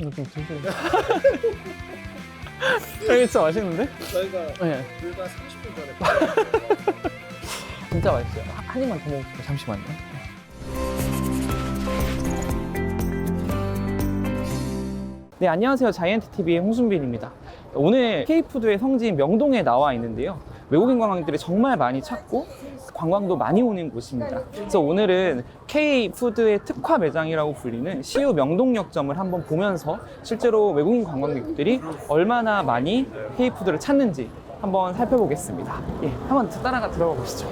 이거 좀 드세요. 이게 진짜 맛있는데? 저희가 네. 불과 30분 전에 진짜 맛있어요. 한, 한 입만 더 먹을게요. 잠시만요. 네, 안녕하세요. 자이언트TV의 홍순빈입니다. 오늘 K푸드의 성지인 명동에 나와 있는데요. 외국인 관광객들이 정말 많이 찾고 관광도 많이 오는 곳입니다. 그래서 오늘은 K푸드의 특화 매장이라고 불리는 CU 명동역점을 한번 보면서 실제로 외국인 관광객들이 얼마나 많이 K푸드를 찾는지 한번 살펴보겠습니다. 예, 한번 따라가 들어가 보시죠.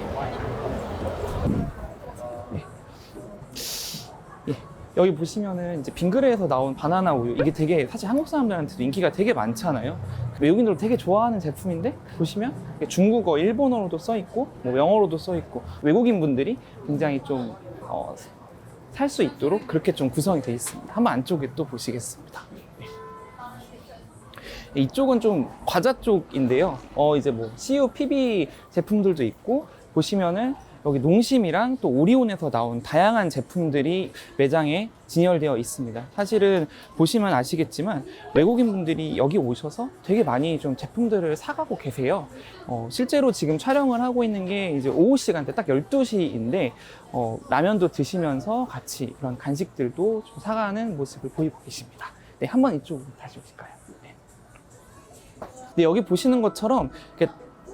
여기 보시면은 이제 빙그레에서 나온 바나나 우유 이게 되게 사실 한국 사람들한테도 인기가 되게 많잖아요. 외국인들 되게 좋아하는 제품인데 보시면 중국어, 일본어로도 써 있고 뭐 영어로도 써 있고 외국인 분들이 굉장히 좀 어, 살 수 있도록 그렇게 좀 구성이 되어 있습니다. 한번 안쪽에 또 보시겠습니다. 네. 이쪽은 좀 과자 쪽인데요. 어 이제 뭐 CU PB 제품들도 있고 보시면은 여기 농심이랑 또 오리온에서 나온 다양한 제품들이 매장에 진열되어 있습니다. 사실은 보시면 아시겠지만 외국인 분들이 여기 오셔서 되게 많이 좀 제품들을 사가고 계세요. 어, 실제로 지금 촬영을 하고 있는 게 이제 오후 시간대 딱 12시인데 어, 라면도 드시면서 같이 그런 간식들도 좀 사가는 모습을 보이고 계십니다. 네, 한번 이쪽으로 다시 오실까요? 네. 네, 여기 보시는 것처럼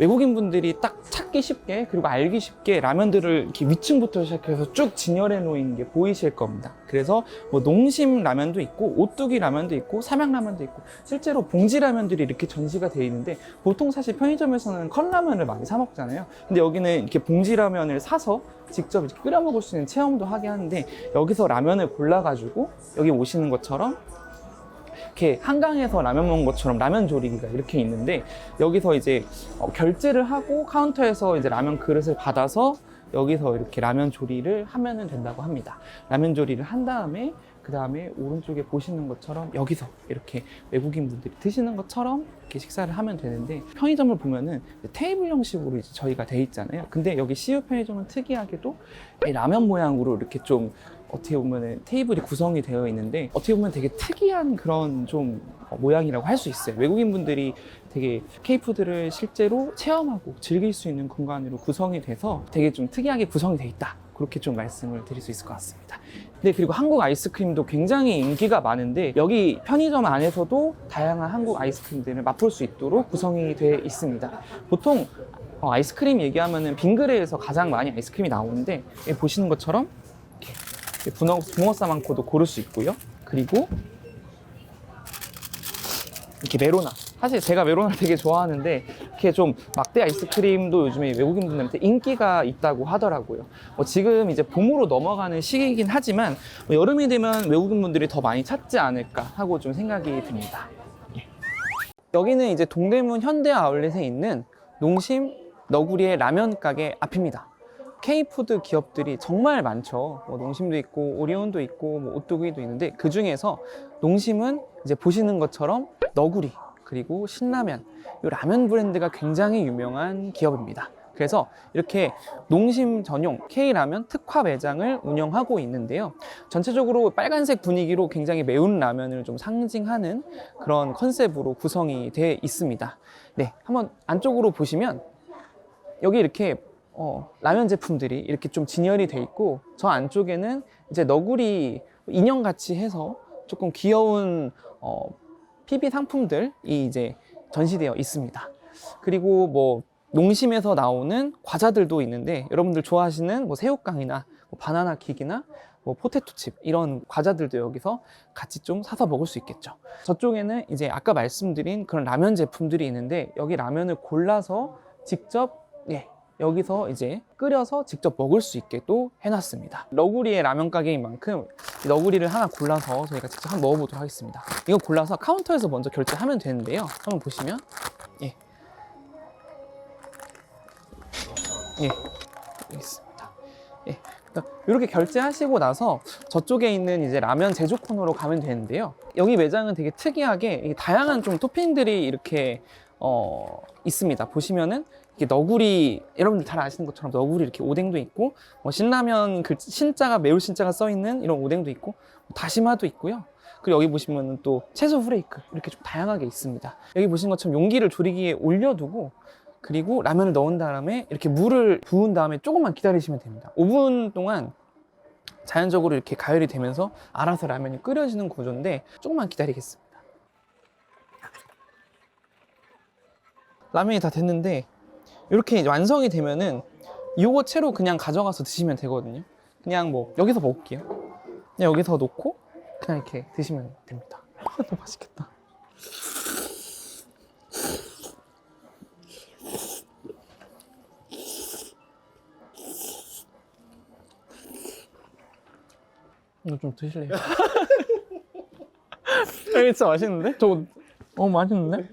외국인 분들이 딱 찾기 쉽게 그리고 알기 쉽게 라면들을 이렇게 위층부터 시작해서 쭉 진열해 놓은 게 보이실 겁니다. 그래서 뭐 농심 라면도 있고 오뚜기 라면도 있고 삼양 라면도 있고 실제로 봉지 라면들이 이렇게 전시가 되어 있는데 보통 사실 편의점에서는 컵라면을 많이 사 먹잖아요. 근데 여기는 이렇게 봉지 라면을 사서 직접 끓여 먹을 수 있는 체험도 하게 하는데 여기서 라면을 골라 가지고 여기 오시는 것처럼 이렇게 한강에서 라면 먹는 것처럼 라면 조리기가 이렇게 있는데 여기서 이제 어, 결제를 하고 카운터에서 이제 라면 그릇을 받아서 여기서 이렇게 라면 조리를 하면은 된다고 합니다. 라면 조리를 한 다음에 그 다음에 오른쪽에 보시는 것처럼 여기서 이렇게 외국인 분들이 드시는 것처럼 이렇게 식사를 하면 되는데 편의점을 보면은 테이블 형식으로 이제 저희가 돼 있잖아요. 근데 여기 CU 편의점은 특이하게도 이 라면 모양으로 이렇게 좀 어떻게 보면은 테이블이 구성이 되어 있는데 어떻게 보면 되게 특이한 그런 좀 어, 모양이라고 할 수 있어요. 외국인 분들이 되게 K푸드를 실제로 체험하고 즐길 수 있는 공간으로 구성이 돼서 되게 좀 특이하게 구성이 돼 있다. 그렇게 좀 말씀을 드릴 수 있을 것 같습니다. 네, 그리고 한국 아이스크림도 굉장히 인기가 많은데 여기 편의점 안에서도 다양한 한국 아이스크림들을 맛볼 수 있도록 구성이 되어 있습니다. 보통 어, 아이스크림 얘기하면은 빙그레에서 가장 많이 아이스크림이 나오는데 보시는 것처럼 이렇게 붕어, 붕어 싸만코도 고를 수 있고요. 그리고 이렇게 메로나. 사실 제가 메로나를 되게 좋아하는데 이렇게 좀 막대 아이스크림도 요즘에 외국인 분들한테 인기가 있다고 하더라고요. 뭐 지금 이제 봄으로 넘어가는 시기이긴 하지만 뭐 여름이 되면 외국인 분들이 더 많이 찾지 않을까 하고 좀 생각이 듭니다. 예. 여기는 이제 동대문 현대 아울렛에 있는 농심 너구리의 라면 가게 앞입니다. K푸드 기업들이 정말 많죠. 뭐 농심도 있고 오리온도 있고 뭐 오뚜기도 있는데 그 중에서 농심은 이제 보시는 것처럼 너구리 그리고 신라면 이 라면 브랜드가 굉장히 유명한 기업입니다. 그래서 이렇게 농심 전용 K라면 특화 매장을 운영하고 있는데요. 전체적으로 빨간색 분위기로 굉장히 매운 라면을 좀 상징하는 그런 컨셉으로 구성이 되어 있습니다. 네, 한번 안쪽으로 보시면 여기 이렇게 어, 라면 제품들이 이렇게 좀 진열이 돼 있고 저 안쪽에는 이제 너구리 인형 같이 해서 조금 귀여운 어, PB 상품들이 이제 전시되어 있습니다. 그리고 뭐 농심에서 나오는 과자들도 있는데 여러분들 좋아하시는 뭐 새우깡이나 뭐 바나나 킥이나 뭐 포테토칩 이런 과자들도 여기서 같이 좀 사서 먹을 수 있겠죠. 저쪽에는 이제 아까 말씀드린 그런 라면 제품들이 있는데 여기 라면을 골라서 직접 예, 여기서 이제 끓여서 직접 먹을 수 있게 또 해놨습니다. 너구리의 라면 가게인 만큼 이 너구리를 하나 골라서 저희가 직접 한번 먹어보도록 하겠습니다. 이거 골라서 카운터에서 먼저 결제하면 되는데요. 한번 보시면 예, 예, 있습니다. 예, 그러니까 이렇게 결제하시고 나서 저쪽에 있는 이제 라면 제조 코너로 가면 되는데요. 여기 매장은 되게 특이하게 다양한 좀 토핑들이 이렇게 어, 있습니다. 보시면은 너구리 여러분들 잘 아시는 것처럼 너구리 이렇게 오뎅도 있고 뭐 신라면 그 신자가 매울 신자가 써 있는 이런 오뎅도 있고 뭐 다시마도 있고요. 그리고 여기 보시면 또 채소 후레이크 이렇게 좀 다양하게 있습니다. 여기 보신 것처럼 용기를 조리기에 올려두고 그리고 라면을 넣은 다음에 이렇게 물을 부은 다음에 조금만 기다리시면 됩니다. 5분 동안 자연적으로 이렇게 가열이 되면서 알아서 라면이 끓여지는 구조인데 조금만 기다리겠습니다. 라면이 다 됐는데 이렇게 완성이 되면은 이거 채로 그냥 가져가서 드시면 되거든요. 그냥 뭐 여기서 먹을게요. 그냥 여기서 놓고 그냥 이렇게 드시면 됩니다. 너무 맛있겠다. 이거 좀 드실래요? 이거 진짜 맛있는데? 저거 어 맛있는데?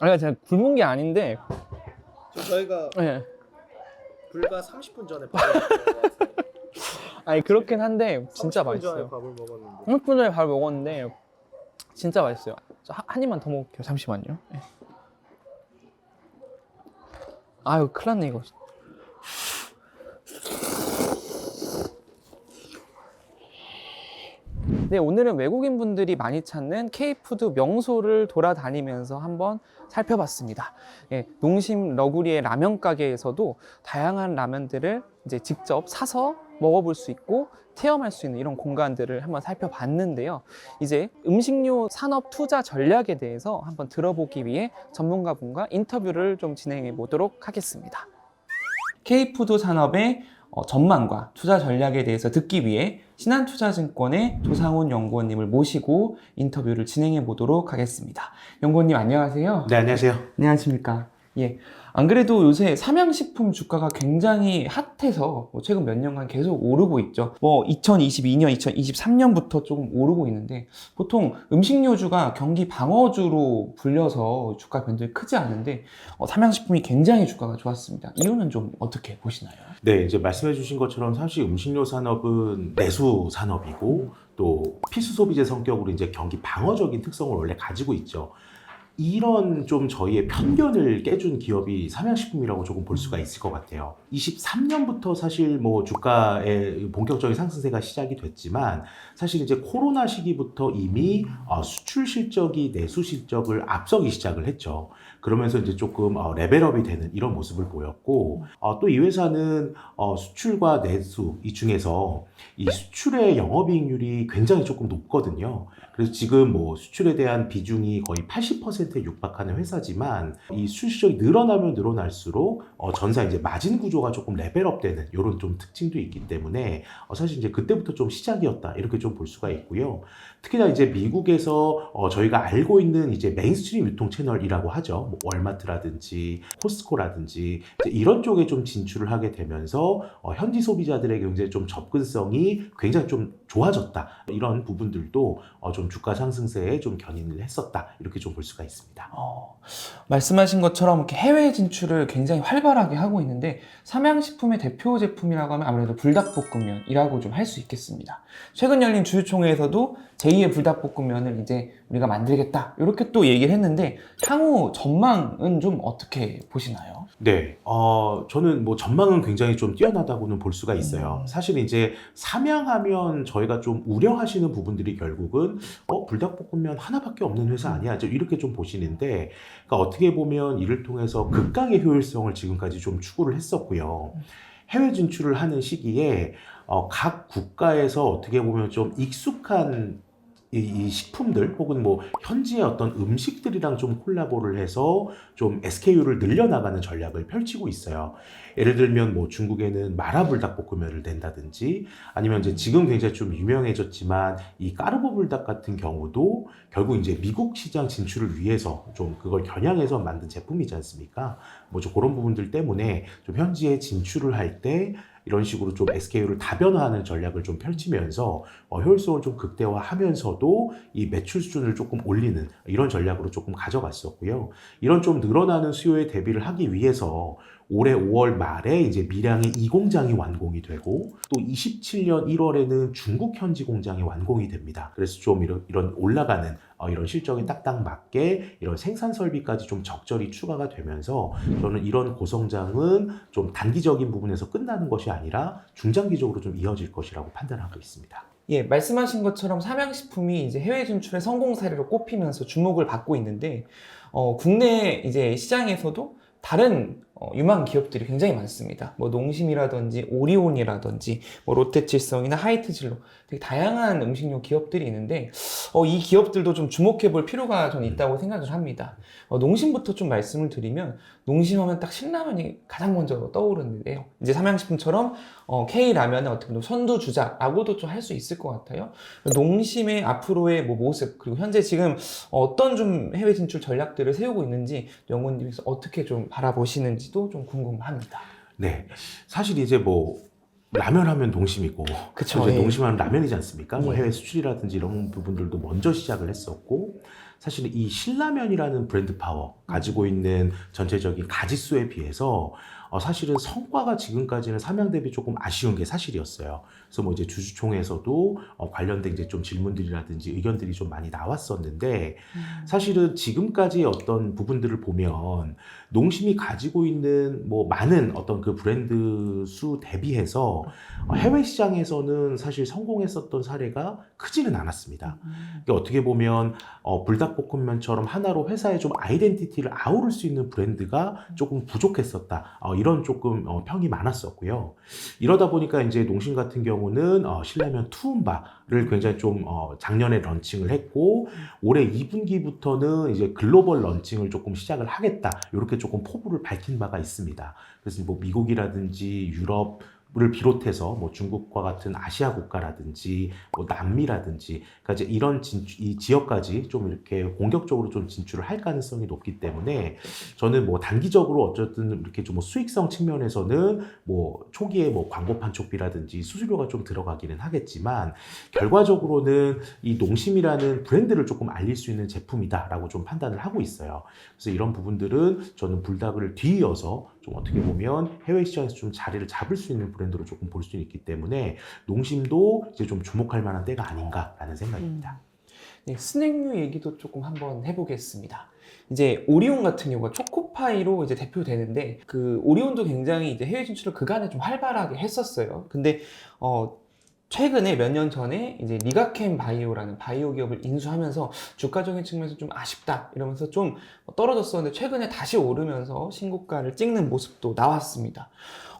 아니 제가 굶은 게 아닌데 저희가 예. 불과 30분 전에 밥을 먹었어요. 아니 그렇긴 한데 진짜 30분 전에 맛있어요. 밥을 먹었는데 30분 전에 밥 먹었는데 진짜 맛있어요. 저 한, 한 입만 더 먹을게요. 잠시만요. 예. 아유 큰일 났네 이거. 네, 오늘은 외국인 분들이 많이 찾는 K푸드 명소를 돌아다니면서 한번 살펴봤습니다. 예, 농심 러구리의 라면 가게에서도 다양한 라면들을 이제 직접 사서 먹어볼 수 있고 체험할 수 있는 이런 공간들을 한번 살펴봤는데요. 이제 음식료 산업 투자 전략에 대해서 한번 들어보기 위해 전문가분과 인터뷰를 좀 진행해 보도록 하겠습니다. K푸드 산업의 어, 전망과 투자 전략에 대해서 듣기 위해 신한투자증권의 조상훈 연구원님을 모시고 인터뷰를 진행해 보도록 하겠습니다. 연구원님 안녕하세요. 네, 안녕하세요. 안녕하십니까. 예. 안 그래도 요새 삼양식품 주가가 굉장히 핫해서 뭐 최근 몇 년간 계속 오르고 있죠. 뭐 2022년, 2023년부터 조금 오르고 있는데 보통 음식료주가 경기 방어주로 불려서 주가 변동이 크지 않은데 어, 삼양식품이 굉장히 주가가 좋았습니다. 이유는 좀 어떻게 보시나요? 네, 이제 말씀해 주신 것처럼 사실 음식료 산업은 내수 산업이고 또 필수 소비재 성격으로 이제 경기 방어적인 특성을 원래 가지고 있죠. 이런 좀 저희의 편견을 깨준 기업이 삼양식품이라고 조금 볼 수가 있을 것 같아요. 23년부터 사실 뭐 주가의 본격적인 상승세가 시작이 됐지만 사실 이제 코로나 시기부터 이미 어, 수출 실적이 내수 실적을 앞서기 시작을 했죠. 그러면서 이제 조금 어, 레벨업이 되는 이런 모습을 보였고 어, 또 이 회사는 어, 수출과 내수 이 중에서 이 수출의 영업이익률이 굉장히 조금 높거든요. 그래서 지금 뭐 수출에 대한 비중이 거의 80%에 육박하는 회사지만 이 수출 실적이 늘어나면 늘어날수록 어, 전사 이제 마진 구조가 조금 레벨업되는 이런 좀 특징도 있기 때문에 어, 사실 이제 그때부터 좀 시작이었다 이렇게 좀 볼 수가 있고요. 특히나 이제 미국에서 어, 저희가 알고 있는 이제 메인스트림 유통 채널이라고 하죠. 뭐 월마트라든지 코스코라든지 이런 쪽에 좀 진출을 하게 되면서 어, 현지 소비자들에게 굉장히 좀 접근성이 굉장히 좀 좋아졌다. 이런 부분들도 어, 좀 주가 상승세에 좀 견인을 했었다. 이렇게 좀 볼 수가 있습니다. 어, 말씀하신 것처럼 이렇게 해외 진출을 굉장히 활발하게 하고 있는데 삼양식품의 대표 제품이라고 하면 아무래도 불닭볶음면이라고 좀 할 수 있겠습니다. 최근 열린 주주총회에서도 제2의 불닭볶음면을 이제 우리가 만들겠다 이렇게 또 얘기를 했는데 향후 전 망은 좀 어떻게 보시나요? 네, 어, 저는 뭐 전망은 굉장히 좀 뛰어나다고는 볼 수가 있어요. 음. 사실 이제 삼양하면 저희가 좀 우려하시는 부분들이 결국은 어, 불닭볶음면 하나밖에 없는 회사 아니야? 이렇게 좀 보시는데, 그러니까 어떻게 보면 이를 통해서 극강의 효율성을 지금까지 좀 추구를 했었고요. 해외 진출을 하는 시기에 어, 각 국가에서 어떻게 보면 좀 익숙한 이, 이 식품들 혹은 뭐 현지의 어떤 음식들이랑 좀 콜라보를 해서 좀 SKU를 늘려나가는 전략을 펼치고 있어요. 예를 들면 뭐 중국에는 마라불닭볶음면을 낸다든지 아니면 이제 지금 굉장히 좀 유명해졌지만 이 까르보 불닭 같은 경우도 결국 이제 미국 시장 진출을 위해서 좀 그걸 겨냥해서 만든 제품이지 않습니까? 뭐 좀 그런 부분들 때문에 좀 현지에 진출을 할때 이런 식으로 좀 SKU를 다변화하는 전략을 좀 펼치면서 어, 효율성을 좀 극대화하면서도 이 매출 수준을 조금 올리는 이런 전략으로 조금 가져갔었고요. 이런 좀 늘어나는 수요에 대비를 하기 위해서 올해 5월 말에 이제 밀양의 이 공장이 완공이 되고 또 27년 1월에는 중국 현지 공장이 완공이 됩니다. 그래서 좀 이런, 이런 올라가는 어, 이런 실적에 딱딱 맞게 이런 생산 설비까지 좀 적절히 추가가 되면서 저는 이런 고성장은 좀 단기적인 부분에서 끝나는 것이 아니라 중장기적으로 좀 이어질 것이라고 판단하고 있습니다. 예, 말씀하신 것처럼 삼양식품이 이제 해외 진출의 성공 사례로 꼽히면서 주목을 받고 있는데, 어, 국내 이제 시장에서도 다른 어, 유망 기업들이 굉장히 많습니다. 뭐 농심이라든지 오리온이라든지 뭐 롯데칠성이나 하이트진로 되게 다양한 음식료 기업들이 있는데 어, 이 기업들도 좀 주목해 볼 필요가 저는 있다고 생각을 합니다. 어, 농심부터 좀 말씀을 드리면 농심하면 딱 신라면이 가장 먼저 떠오르는데요. 이제 삼양식품처럼 어, K 라면의 어떻게 보면 선두 주자라고도 좀 할 수 있을 것 같아요. 농심의 앞으로의 뭐 모습 그리고 현재 지금 어떤 좀 해외 진출 전략들을 세우고 있는지 영호님께서 어떻게 좀 바라보시는지 도 좀 궁금합니다. 네. 사실 이제 뭐 라면 하면 농심이고 그쵸, 이제 예. 농심하면 라면이지 않습니까? 뭐 예. 해외 수출이라든지 이런 부분들도 먼저 시작을 했었고 사실 이 신라면이라는 브랜드 파워 가지고 있는 전체적인 가짓수에 비해서 어, 사실은 성과가 지금까지는 삼양 대비 조금 아쉬운 게 사실이었어요. 그래서 뭐 이제 주주총회에서도 어, 관련된 이제 좀 질문들이라든지 의견들이 좀 많이 나왔었는데 사실은 지금까지 어떤 부분들을 보면 농심이 가지고 있는 뭐 많은 어떤 그 브랜드 수 대비해서 어, 해외 시장에서는 사실 성공했었던 사례가 크지는 않았습니다. 그러니까 어떻게 보면 어, 불닭볶음면처럼 하나로 회사의 좀 아이덴티티를 아우를 수 있는 브랜드가 조금 부족했었다. 어, 이런 조금 어, 평이 많았었고요. 이러다 보니까 이제 농심 같은 경우는 어, 신라면 투움바를 굉장히 좀 어, 작년에 런칭을 했고 올해 2분기부터는 이제 글로벌 런칭을 조금 시작을 하겠다. 이렇게 조금 포부를 밝힌 바가 있습니다. 그래서 뭐 미국이라든지 유럽 을 비롯해서 뭐 중국과 같은 아시아 국가라든지 뭐 남미라든지 그러니까 이제 이런 진출, 이 지역까지 좀 이렇게 공격적으로 좀 진출을 할 가능성이 높기 때문에 저는 뭐 단기적으로 어쨌든 이렇게 좀 뭐 수익성 측면에서는 뭐 초기에 뭐 광고 판 촉비라든지 수수료가 좀 들어가기는 하겠지만 결과적으로는 이 농심이라는 브랜드를 조금 알릴 수 있는 제품이다라고 좀 판단을 하고 있어요. 그래서 이런 부분들은 저는 불닭을 뒤이어서 좀 어떻게 보면 해외 시장에서 좀 자리를 잡을 수 있는 브랜드로 조금 볼 수 있기 때문에 농심도 이제 좀 주목할 만한 때가 아닌가라는 생각입니다. 네, 스낵류 얘기도 조금 한번 해보겠습니다. 이제 오리온 같은 경우가 초코파이로 이제 대표되는데 그 오리온도 굉장히 이제 해외 진출을 그간에 좀 활발하게 했었어요. 근데 어 최근에 몇 년 전에 이제 리가캠 바이오라는 바이오 기업을 인수하면서 주가적인 측면에서 좀 아쉽다 이러면서 좀 떨어졌었는데 최근에 다시 오르면서 신고가를 찍는 모습도 나왔습니다.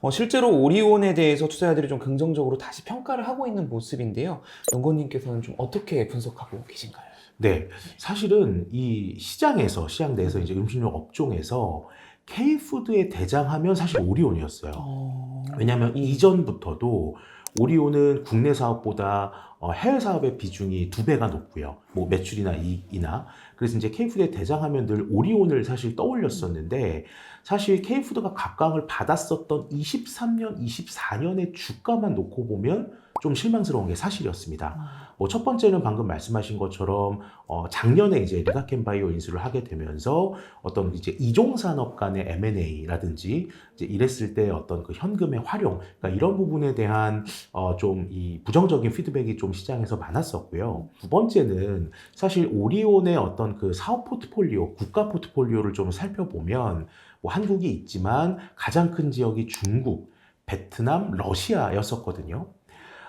어, 실제로 오리온에 대해서 투자자들이 좀 긍정적으로 다시 평가를 하고 있는 모습인데요. 연구님께서는 좀 어떻게 분석하고 계신가요? 네, 사실은 이 시장에서 시장 내에서 이제 음식료 업종에서 K푸드의 대장하면 사실 오리온이었어요. 어... 왜냐하면 이전부터도 오리온은 국내 사업보다 어, 해외 사업의 비중이 두 배가 높고요. 뭐 매출이나 이익이나 그래서 이제 K푸드의 대장하면 늘 오리온을 사실 떠올렸었는데 사실 K푸드가 각광을 받았었던 23년, 24년의 주가만 놓고 보면 좀 실망스러운 게 사실이었습니다. 뭐 첫 번째는 방금 말씀하신 것처럼 어, 작년에 이제 리가켄 바이오 인수를 하게 되면서 어떤 이제 이종 산업 간의 M&A라든지 이제 이랬을 때 어떤 그 현금의 활용, 그러니까 이런 부분에 대한 어, 좀 이 부정적인 피드백이 좀 시장에서 많았었고요. 두 번째는 사실 오리온의 어떤 그 사업 포트폴리오, 국가 포트폴리오를 좀 살펴보면 뭐 한국이 있지만 가장 큰 지역이 중국, 베트남, 러시아였었거든요.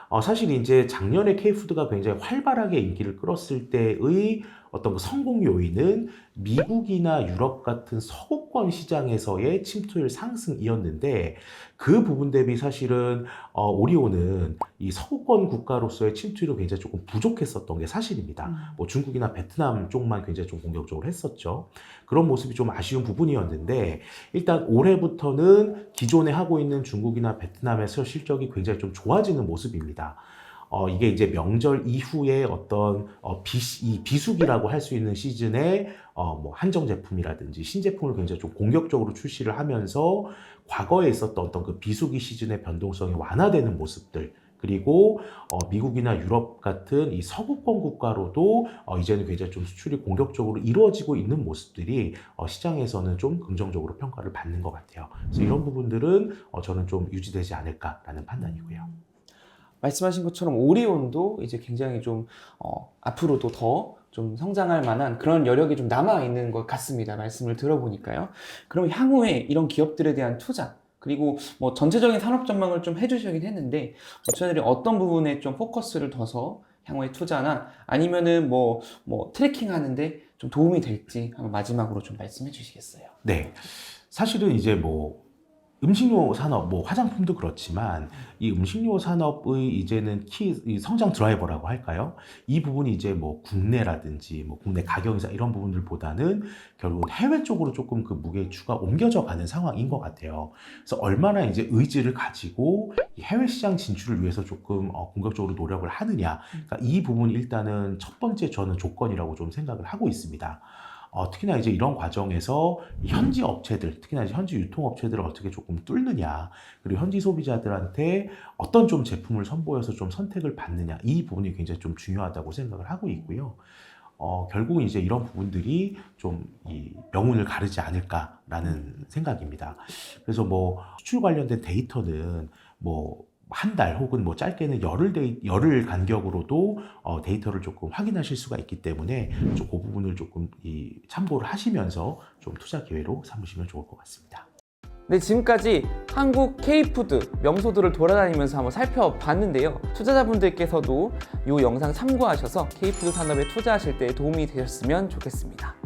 어, 사실 이제 작년에 K푸드가 굉장히 활발하게 인기를 끌었을 때의 어떤 그 성공 요인은 미국이나 유럽 같은 서구권 시장에서의 침투율 상승이었는데 그 부분 대비 사실은 어, 오리온은 이 서구권 국가로서의 침투율은 굉장히 조금 부족했었던 게 사실입니다. 뭐 중국이나 베트남 쪽만 굉장히 좀 공격적으로 했었죠. 그런 모습이 좀 아쉬운 부분이었는데 일단 올해부터는 기존에 하고 있는 중국이나 베트남에서 실적이 굉장히 좀 좋아지는 모습입니다. 어, 이게 이제 명절 이후에 어떤 어, 비, 이 비수기라고 할 수 있는 시즌에 어, 뭐 한정 제품이라든지 신제품을 굉장히 좀 공격적으로 출시를 하면서 과거에 있었던 어떤 그 비수기 시즌의 변동성이 완화되는 모습들 그리고 어, 미국이나 유럽 같은 이 서구권 국가로도 어, 이제는 굉장히 좀 수출이 공격적으로 이루어지고 있는 모습들이 어, 시장에서는 좀 긍정적으로 평가를 받는 것 같아요. 그래서 이런 부분들은 어, 저는 좀 유지되지 않을까라는 판단이고요. 말씀하신 것처럼 오리온도 이제 굉장히 좀 어, 앞으로도 더 좀 성장할 만한 그런 여력이 좀 남아 있는 것 같습니다. 말씀을 들어보니까요. 그럼 향후에 이런 기업들에 대한 투자 그리고 뭐 전체적인 산업 전망을 좀 해주시긴 했는데 저희들이 어떤 부분에 좀 포커스를 둬서 향후에 투자나 아니면은 뭐, 뭐 트래킹 하는데 좀 도움이 될지 한번 마지막으로 좀 말씀해 주시겠어요? 네. 사실은 이제 뭐 음식료 산업, 뭐 화장품도 그렇지만 이 음식료 산업의 이제는 키, 이 성장 드라이버라고 할까요? 이 부분이 이제 뭐 국내라든지 뭐 국내 가격 인상 이런 부분들보다는 결국은 해외 쪽으로 조금 그 무게추가 옮겨져 가는 상황인 것 같아요. 그래서 얼마나 이제 의지를 가지고 이 해외 시장 진출을 위해서 조금 어, 공격적으로 노력을 하느냐. 그러니까 이 부분이 일단은 첫 번째 저는 조건이라고 좀 생각을 하고 있습니다. 어, 특히나 이제 이런 과정에서 현지 업체들, 특히나 이제 현지 유통업체들을 어떻게 조금 뚫느냐, 그리고 현지 소비자들한테 어떤 좀 제품을 선보여서 좀 선택을 받느냐, 이 부분이 굉장히 좀 중요하다고 생각을 하고 있고요. 어, 결국은 이제 이런 부분들이 좀 이 명운을 가르지 않을까라는 생각입니다. 그래서 뭐 수출 관련된 데이터는 뭐 한 달 혹은 뭐 짧게는 열흘 데이, 열흘 간격으로도 어, 데이터를 조금 확인하실 수가 있기 때문에 좀그 부분을 조금 이 참고를 하시면서 좀 투자 기회로 삼으시면 좋을 것 같습니다. 네, 지금까지 한국 K푸드 명소들을 돌아다니면서 한번 살펴봤는데요. 투자자분들께서도 이 영상 참고하셔서 K푸드 산업에 투자하실 때 도움이 되셨으면 좋겠습니다.